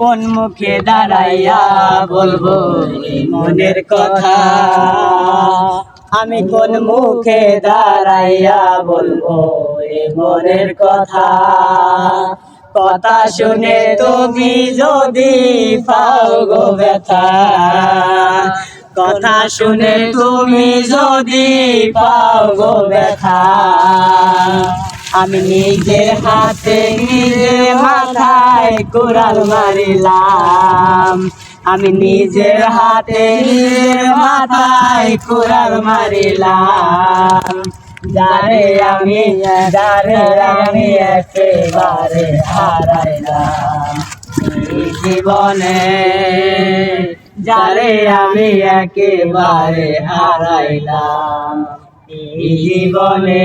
কোন মুখে দাঁড়াইয়া বলব? মনের কথা। আমি কোন মুখে দাঁড়াইয়া বলব মনের কথা? কথা শুনে তুমি যদি পাও গো ব্যথা। কথা শুনে তুমি যদি পাও গো ব্যথা। আমি নিজের হাতে নিজের মাথায় কোরাল মারিলাম। আমি নিজের হাতে নিজের মাথায় কোরাল মারিলাম। যারে আমি যারে আমি একেবারে হারাইলাম। জীবনে যারে আমি একেবারে হারাইলাম। জীবনে